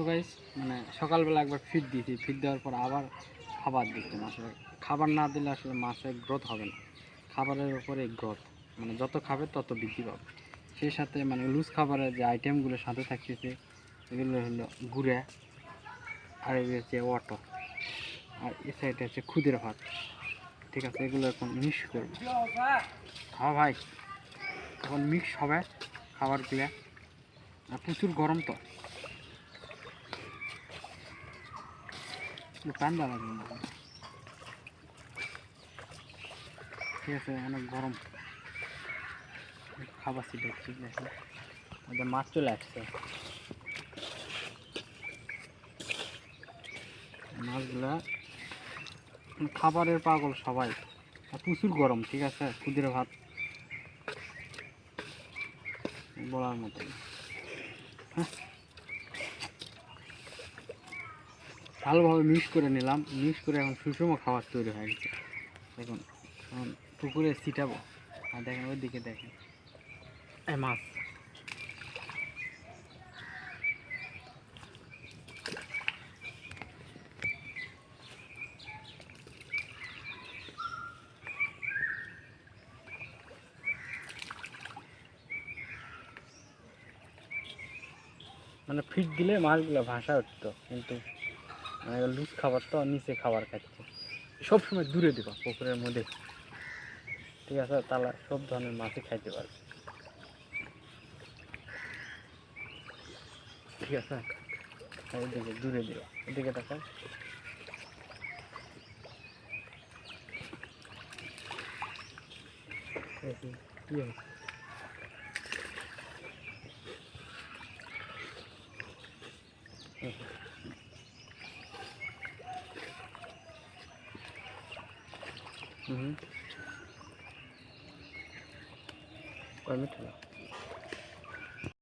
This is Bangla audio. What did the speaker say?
সো গাইস মানে সকালবেলা একবার ফিড দিয়েছি। ফিড দেওয়ার পর আবার খাবার দিচ্ছি মাছের খাবার না দিলে আসলে মাছের গ্রোথ হবে না। খাবারের উপরে গ্রোথ মানে যত খাবে তত বৃদ্ধি পাবে। সেই সাথে মানে লুজ খাবারের যে আইটেমগুলো সাথে থাকতেছে, এগুলো হলো গুড়া, আর এগুলো হচ্ছে অটো, আর এ সাইডে হচ্ছে খুদের ভাত। ঠিক আছে, এগুলো এখন মিক্স করব। হ্যাঁ ভাই, এখন মিক্স হবে খাবারগুলো। আর প্রচুর গরম তো। ঠিক আছে অনেক গরম। খাবার ঠিক আছে। মাছ চলে আসছে। মাছগুলা মানে খাবারের পাগল সবাই। প্রচুর গরম, ঠিক আছে, খুদের ভাত। বলার মতো হ্যাঁ। ভালোভাবে মিক্স করে নিলাম। মিক্স করে এখন সুষম খাবার তৈরি হয়ে গেছে। দেখুন এখন পুকুরে ছিটাবো। আর দেখেন ওই দিকে দেখেন মাছ। মানে ফিট দিলে মাছগুলো ভাসা উঠতো কিন্তু মানে লুজ খাবার তো নিচে খাবার খাচ্ছে। সবসময় দূরে দিবা, পুকুরের মধ্যে। ঠিক আছে, তাহলে সব ধরনের মাছই খাইতে পারবে। ঠিক আছে ওইদিকে দূরে দিবা ওইদিকে দেখো। হুম ওই মিঠে না